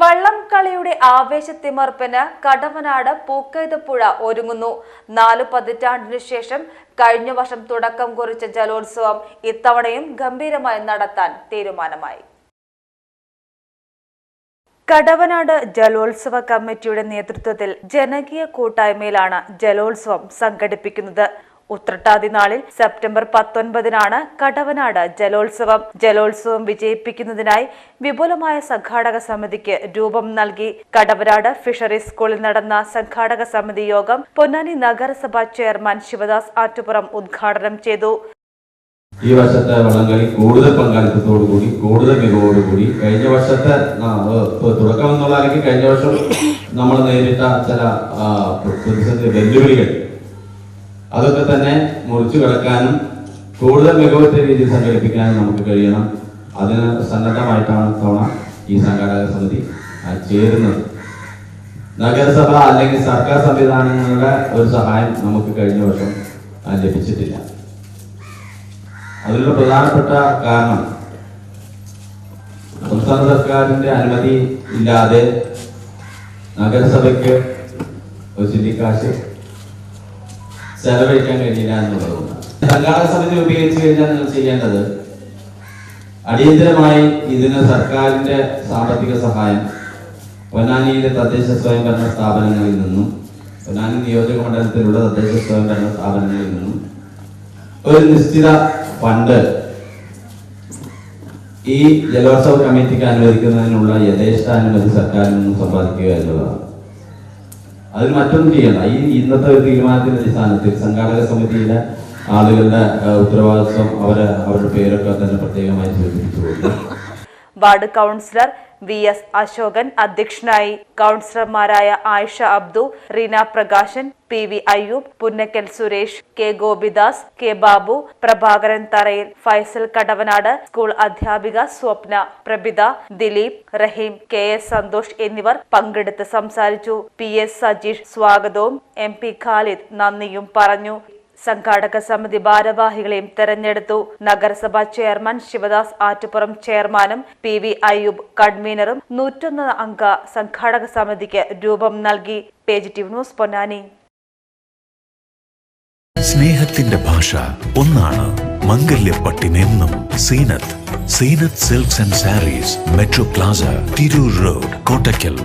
വള്ളം കളിയുടെ ആവേശത്തിമർപ്പിന് കടവനാട് പൂക്കൈതപ്പുഴ ഒരുങ്ങുന്നു. നാലു പതിറ്റാണ്ടിനു ശേഷം കഴിഞ്ഞ വർഷം തുടക്കം കുറിച്ച ജലോത്സവം ഇത്തവണയും ഗംഭീരമായി നടത്താൻ തീരുമാനമായി. കടവനാട് ജലോത്സവ കമ്മിറ്റിയുടെ നേതൃത്വത്തിൽ ജനകീയ കൂട്ടായ്മയിലാണ് ജലോത്സവം സംഘടിപ്പിക്കുന്നത്. ഉത്രട്ടാതി നാളിൽ സെപ്റ്റംബർ പത്തൊൻപതിനാണ് കടവനാട് ജലോത്സവം. ജലോത്സവം വിജയിപ്പിക്കുന്നതിനായി വിപുലമായ സംഘാടക സമിതിക്ക് രൂപം നൽകി. കടവനാട് ഫിഷറീസ് സ്കൂളിൽ നടന്ന സംഘാടക സമിതി യോഗം പൊന്നാനി നഗരസഭാ ചെയർമാൻ ശിവദാസ് ആറ്റുപുറം ഉദ്ഘാടനം ചെയ്തു. ഈ വർഷത്തെ വള്ളംകളി കൂടുതൽ പങ്കാളിത്തത്തോടുകൂടി കൂടുതൽ മികവോടുകൂടി കഴിഞ്ഞ വർഷത്തെ തുടക്കം എന്നുള്ള കഴിഞ്ഞ വർഷം നമ്മൾ നേരിട്ട ചില പ്രതിസന്ധി വെല്ലുവിളികൾ അതൊക്കെ തന്നെ മുറിച്ചു കിടക്കാനും കൂടുതൽ മികവുറ്റ രീതിയിൽ സംഘടിപ്പിക്കാനും നമുക്ക് കഴിയണം. അതിന് സന്നദ്ധമായിട്ടാണ് തവണ ഈ സംഘാടക സമിതി ചേരുന്നത്. നഗരസഭ അല്ലെങ്കിൽ സർക്കാർ സംവിധാനങ്ങളുടെ ഒരു സഹായം നമുക്ക് കഴിഞ്ഞ വർഷം ലഭിച്ചിട്ടില്ല. അതിനുള്ള പ്രധാനപ്പെട്ട കാരണം സംസ്ഥാന സർക്കാരിന്റെ അനുമതി ഇല്ലാതെ നഗരസഭയ്ക്ക് ഒരു ചില്ലിക്കാശ് ചെലവഴിക്കാൻ കഴിഞ്ഞില്ല എന്നുള്ളതുകൊണ്ട് സംഘാടക സമിതി രൂപീകരിച്ചു കഴിഞ്ഞാൽ നിങ്ങൾ ചെയ്യേണ്ടത് അടിയന്തരമായി ഇതിന് സർക്കാരിന്റെ സാമ്പത്തിക സഹായം പൊന്നാനിയിലെ തദ്ദേശ സ്വയംഭരണ സ്ഥാപനങ്ങളിൽ നിന്നും പൊന്നാനി നിയോജക മണ്ഡലത്തിലുള്ള തദ്ദേശ സ്വയംഭരണ സ്ഥാപനങ്ങളിൽ നിന്നും ഒരു നിശ്ചിത ഫണ്ട് ഈ ജലോത്സവ കമ്മിറ്റിക്ക് അനുവദിക്കുന്നതിനുള്ള യഥേഷ്ടാനുമതി സർക്കാരിൽ നിന്നും സമ്പാദിക്കുക എന്നുള്ളതാണ്. അതിന് മറ്റൊന്നും ചെയ്യണ്ട. ഈ ഇന്നത്തെ ഒരു തീരുമാനത്തിന്റെ അടിസ്ഥാനത്തിൽ സംഘാടക സമിതിയിലെ ആളുകളുടെ ഉത്തരവാദിത്വം അവരെ അവരുടെ പേരൊക്കെ തന്നെ പ്രത്യേകമായി സൂചിപ്പിച്ചു ward councillor V S Ashokan അധ്യക്ഷനായി. കൗൺസിലർമാരായ Ayisha Abdu Reena Prakashan P V Ayyub Punnakkal Suresh K Gopidas K Babu Prabhakaran Tharayil Faisal Kadavanad school അധ്യാപിക സ്വപ്ന പ്രഭിത ദിലീപ് റഹീം കെ എസ് സന്തോഷ് എന്നിവർ പങ്കെടുത്ത് സംസാരിച്ചു. പി എസ് സജീഷ് സ്വാഗതവും എം പി ഖാലിദ് നന്ദിയും പറഞ്ഞു. സംഘാടക സമിതി ഭാരവാഹികളെയും തെരഞ്ഞെടുത്തു. നഗരസഭാ ചെയർമാൻ ശിവദാസ് ആറ്റുപുറം ചെയർമാനും പി വി അയ്യൂബ് കൺവീനറും നൂറ്റൊന്ന് അംഗ സംഘാടക സമിതിക്ക് രൂപം നൽകി. Page TV news Ponnani. സ്നേഹത്തിന്റെ ഭാഷ ഒന്നാണ്. മംഗല്യപ്പട്ടിനെന്നും Seenath. Seenath silks and sarees metro plaza Tirur road Kottakkal.